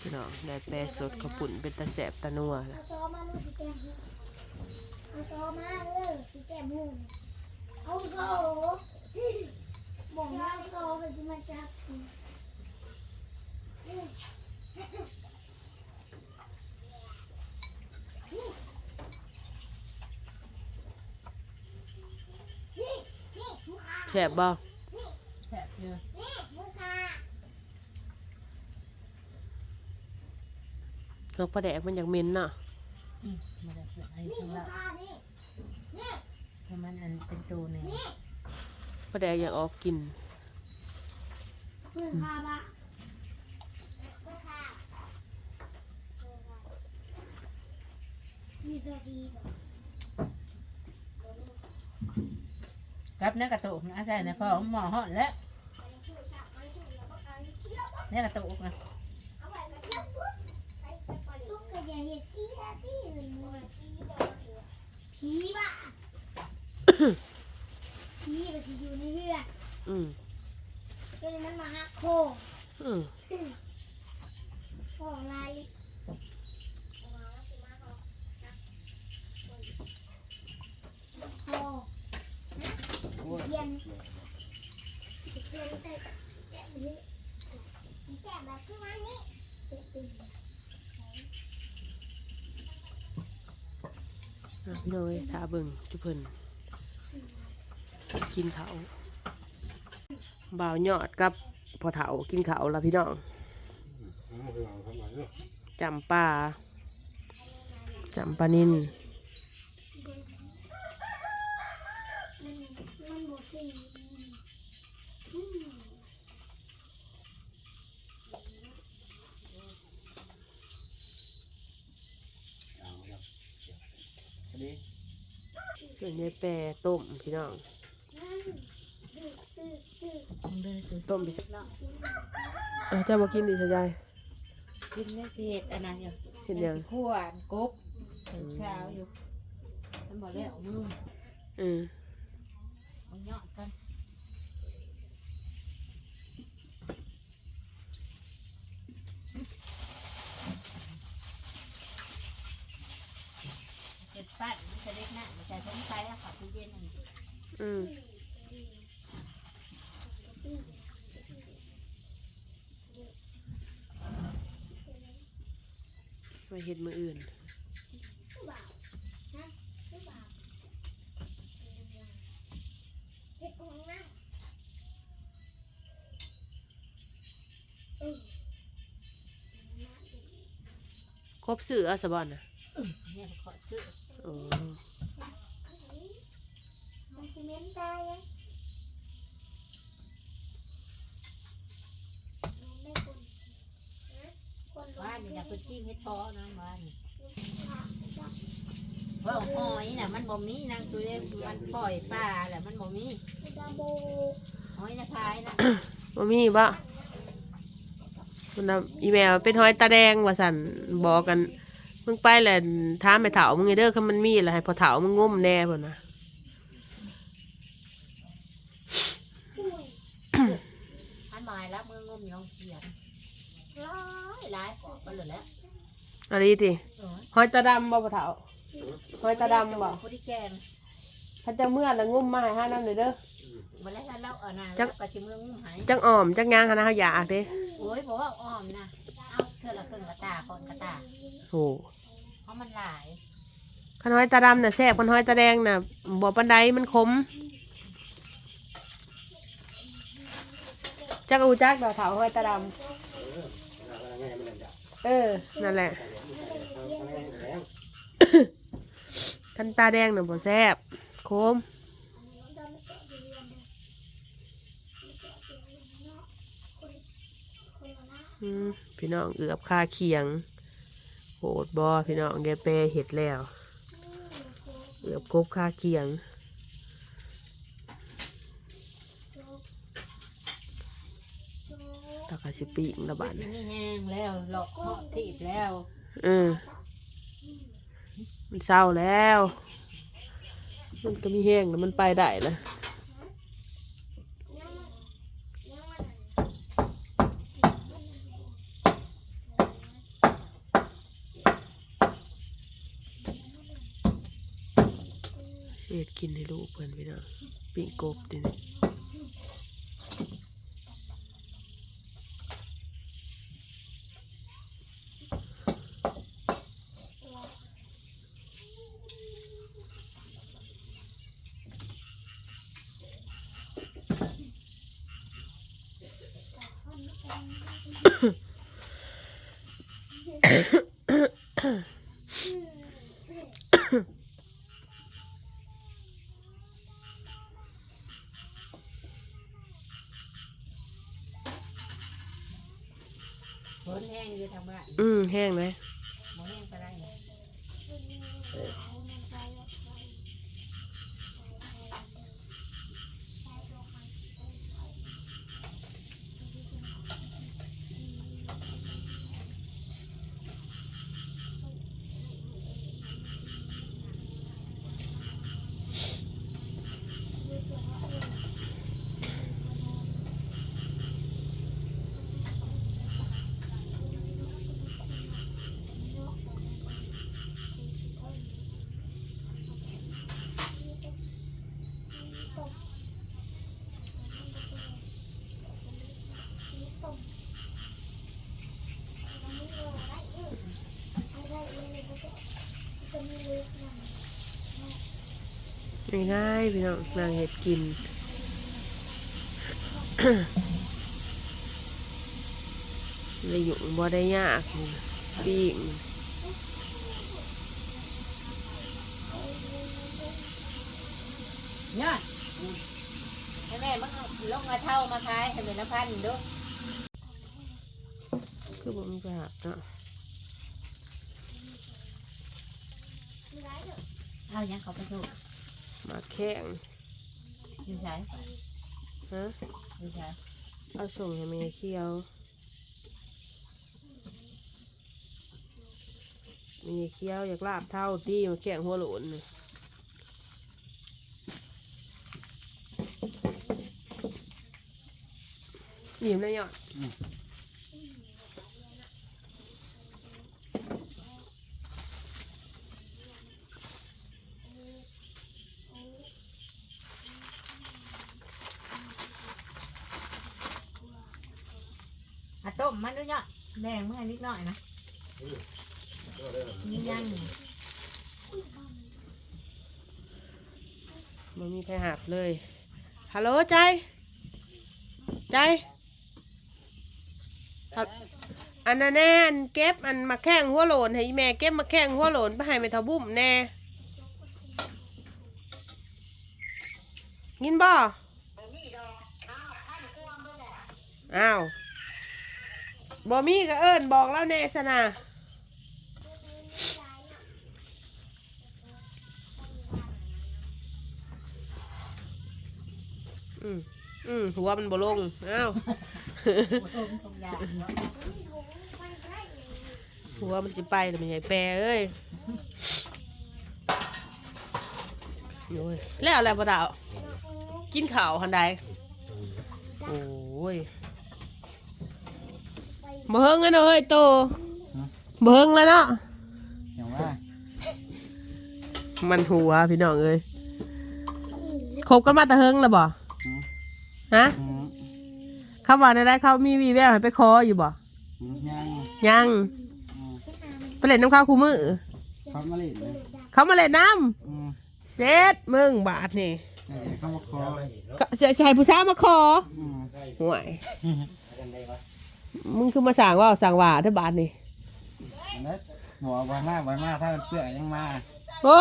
พี่น้องได้แปรสดขปุ่นเป็นตะแสบตะนัวล่ะเอาซอมาลูกสีแก้มหูเอาซอมาเออสีแก้มหูเอาซอบอกว่าเอาซอเป็นที่มันจับกินนี่นี่ลูกค้าแสบบ่แซ่บเยอะ นี่ลูกค้าน กปลาแดกมันอยากเหม็นเนาะอืมมาได้เพื่อนไอ้นี่ทั้งลูละกค้านี่นี่ถ้ามันอันเป็นตัวเนี่ยนี่ปลาแดกอยากออกกินเพื่อนพาบะลูกค้ามีตัวจีบกับเนื้อกระตุกนะใช่นะพ่อหมอห่อนแล้วเนื้อกระตุกนะ ทุกคนอย่าเห็น ผีนะที่เลยมึงผีบ้าผีมันจะอยู่ในเรืออืมจนมันมาหักโคอืม ของลายโคเทียนเทียนแต่แกะนี้แกะแบบขึ้นมานี้เจ็บตึง อะ พี่น้องเอ้ยถ้าเบิ่งจุเพิ่นกินเขาบ่าวยอดกับพอเถากินเขาละพี่น้องจำปลาจำปลานินบวฟินอืม ส่วนยายแปรต้มพี่น้องมึงเดินสิต้มไปสักอะเจ้ามากินดิสยายกินได้สิเห็ดอันนั้นอยู่เห็นยังขั้วกบถึงเช้าอยู่มันบอกแล้วมึงอืมมึงยอดกันเจ็ดปั้นมัน จะเล็กนะมันจะสงสัยอะค่ะตู้เย็นอันนี้อืมมาเห็ดมืออื่นบ่าวฮะไม่บ่าวเฮ็ดของนั่งเออครบสื่อเอาสบอนนะเนี่ยขอซื้อโอ้มันสิเม้น ตายยังมันไม่คนนะคนลงบ้านนี่นะพื้นที่เฮ็ดพอนะบ้านนี่ค่ะจ้ะว่าหอยน่ะมันบ่มีนางตัวเองมันปล่อยปลาแหละมันบ่มีบาโบหอยนะคายนะบ่มีบ่มันน่ะอีแมวเป็นหอยตาแดงว่าสันบอกกันมึงไปแหละท้ามไปเถามึงไงเด้อคันมันมีอะไรให้พอเถามึงงมแน่พ่นนะ อุ้ย อัน หมายแล้วมืองมอยู่น้องเขียนหลายหลายปอกไปเลยแหล้วอะไรติหอยตาดำบ่พอเถาหอยตาดำบ่พอดีแกงถ้าจะเมื่อแล้วงมมาให้ห้าน้ำเลยเด้อมาแล้วเราเอานะจัแล้วกก็สิมืองมหายจังอ่อมจังยางหานะเขาอยากเด้โอ้ยบอกว่าอ้อมนะเอาเธอละครึ่งกระตาคนกระตาโอ้เพราะมันหลาย คันหอยตาดำน่ะแซ่บคันหอยตาแดงน่ะบ่ปานใดมันขม จักอูจักดอกเถาห้อยตาดำเออ นั่นแหละคันตาแดงน่ะบ่แซ่บโคมอืมพี่น้องเอือบคาเคียงโหดบอพี่น้องแกเปรเห็ดแล้ว เอือบกบคาเคียง ก็สิปีกระบาดสิมีแห้งแล้วหลอกเคาะทีบแล้วเออมันเศร้าแล้ว มันก็มีแห้งแล้วมันไปได้นะเอ็ดกินให้ลูกเพื่อนไปนะปิ้งกบดิ ฝนแห้งอยู่ทางบ้านอืมแห้งไหมบ่แห้งไปได้เลย ง่ายๆพี่น้องนางเห็ดกินเลยอยู่บ่ได้ยากปิ้งเนี่ยให้แม่มันเอาลงมาเท่ามาขายให้เป็นละพันเด้อคือบ่มีประหักเนาะ เอายังเขาไปถูกหมาแข้งอยู่ใช้ฮะอยู่ใช้เอาส่งให้แม่เคี้ยวแมีเคี้ยวอยากลาบเท่าตีมาแข้งหัวโหลนนี่ยิ้มเลยยอด อะต้มมันด้วยเนาะ แบ่งเมื่อนิดหน่อยนะนี่ยังมันมีใครหักเลย ฮัลโหลใจ ใจฮัลอันนั้นแน่อันเก็บอันมาแข้งหัวโหลนให้อีแม่เก็บมาแข้งหัวโหลนไปให้แม่ทาบุ้มแน่ยินบ่อ้าว บ่มีก็เอิ้นบอกแล้วแน่สนะอืมอืมหัวมันบ่ลงอ้าว หัวมันจะไปแต่ไม่ใหญ่แปรเอ้ยโอ้ยแล้วอะไรปะเต่ากินข้าวหันใดโอ้ย บ่เฮิงกันเอ้ยโตบ่เฮิงแล้วเนาะอย่างว่ามันหัวพี่น้องเอ้ยคบกันมาแต่เฮิงแล้วบ่ฮะอืมเขาว่าได้เขามีวีแววให้ไปคออยู่บ่อืมยังยังอืมไปเล่นน้ำข้าวคู่มือเขามาเล่นเลยเขามาเล่นน้อืมำเซ็ตมึงบาทนี่เออเขามาคอก็จะจะให้ผู้สาวมาคออืมห่วย มึงคือมาสั่งว่าสั่งว่าเท่าบาทนี่แล้วหัวบอยมากบอยมากถ้ามันเปื่อยยังมาโอ้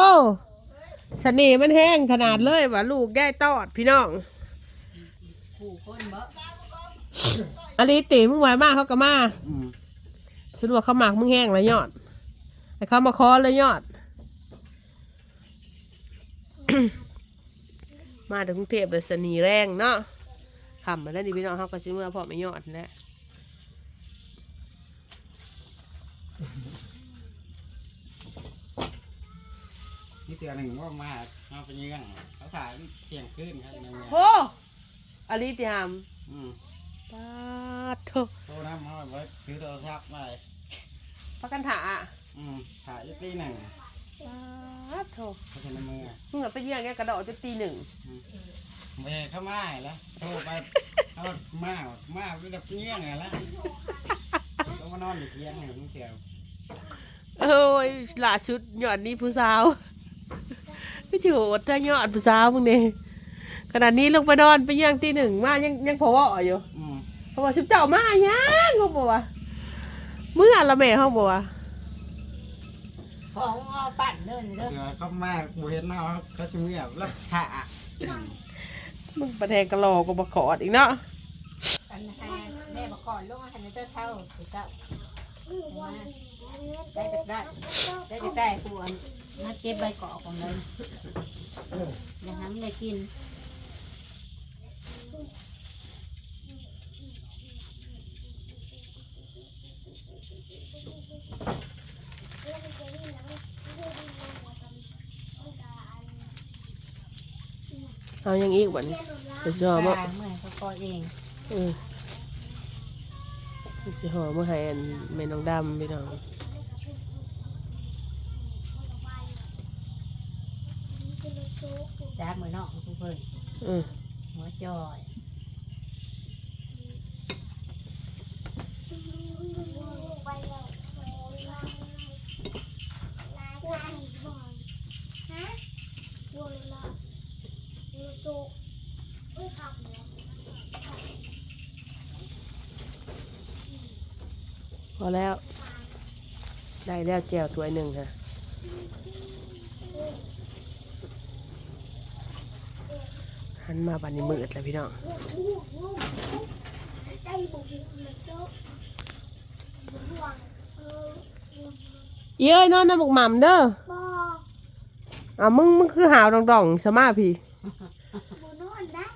เสน่ห์มันแห้งขนาดเลยว่าลูกได้ตอดพี่น้องผู้คนบ่อันนี้ตีมึงไหวมากเขาก็มาอืมฉันว่าเขาหมักมึงแห้งเลยยอดแต่เขามาคอเลยยอด มาถึงกรุงเทพเลยเสน่ห์แรงเนาะขำมาแล้วดิพี่น้องเขาก็ชิเมื่อพอไม่ยอดแหล้ว นี่เตือนหนึ่งว่ามาเอาไปยังเขาถ่ายเที่ยงคืนครับยังไงโหอันนี้ติหามอืมปาดโถโทรน้ำมาไว้ซื้อโทรศัพท์ไปพักกันถาอืมถ่ายอยี่ตีหนึ่งโถเขาจะในมือมึงอะไปเยี่ยงแกกระโดดจะตีหนึ่งเม่เข้ามาแล้วโทรไปเขามามาไปดับเงี้ยไงละต้องมานอนอยู่เที่ยงเนี่ยมึงเที่ยวโอ้ยล่าชุดหยอดนี้ผู้สาว ไม่โหดถ้าหยอดผู้สาวมึงเนี่ยขนาดนี้ลงไปนอนไปเยี่ยงตีหนึ่งมายังยังพอว่าอยู่อืมเพราะว่าชุบเจ้ามายังก็บอกว่าเมื่อละแม่เขาบอกว่าของเอาปั่นเดินเด้อเดี๋ยวเขามาบูเห็นเนาะเขาชิมเงียบแล้วถ่ามึงประแทงกระโหลกก็บกอดอีกเนาะปันให้แม่บอกก่อนลงให้เจ้าเท่าสิเจ้าได้ได้ได้ได้ได้ได้ผู้อั นมาเก็บใบเกาะของเลยอย่าทำได้กินเอายังอีกวันนี้จะชอบมั้ตาเมื่อยเขาก็เองเออจะหอมาให้อันแม่น้องดำพี่น้อง จ้ามือนอกทุกคนเออหัวจอยพอแล้ว ได้แล้วแจวถ้วยหนึ่งค่ะ หันมาบันนี้มืดแล้วพี่น้องใจบุกมันโจ๊กห่วงเออเย้ยนอนน้ำบักหม่ำเด้อบ่อะมึงมึงคือหาวดองดองๆสมาพี่บ่นอนได้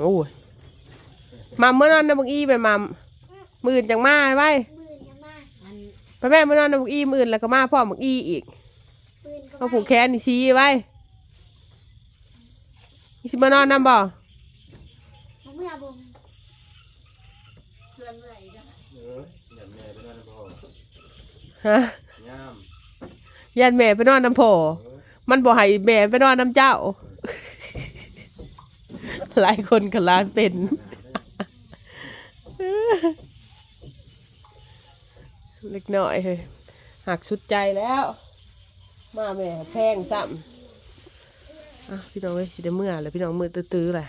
โอ้ยหม่ำเมื่อนอนน้ำบักอีไปหม่ำมื่นจังมาไว้มื่นยังมาอันไปแม่เมื่อนอนน้ำบักอีมื่นแล้วก็มาพ่อบักอีอีกปืนก็เขาผูกแขนนี่ชี้ไว้นี่ สิมานอนน้ำบ่เมื่อบ่มเพื่อนเมื่อยจ้ะเอออย่าแม่ไปนั่นนะพ่อฮะย่ามยันแม่ไปนอนน้ำพ่อมันบ่ให้แม่ไปนอนน้ำเจ้า หลายคนก็ลานเป็นเล็กน้อยเฮ้ยหักสุดใจแล้ว มาแม่แพงซ้ำ อะพี่น้องเอ้ยสิได้เมื่อแล้วพี่น้องมือตื้อๆแหละ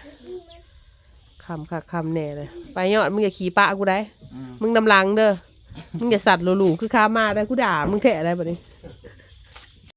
คำค่ะคำแน่เลยไปยอดมึงอย่าขี่ปะกูได้อืมมึงนำหลังเด้อ มึงอย่าสัตว์หลูๆคือข้ามาได้กูด่ามึงแท้อะไรแบบนี้เ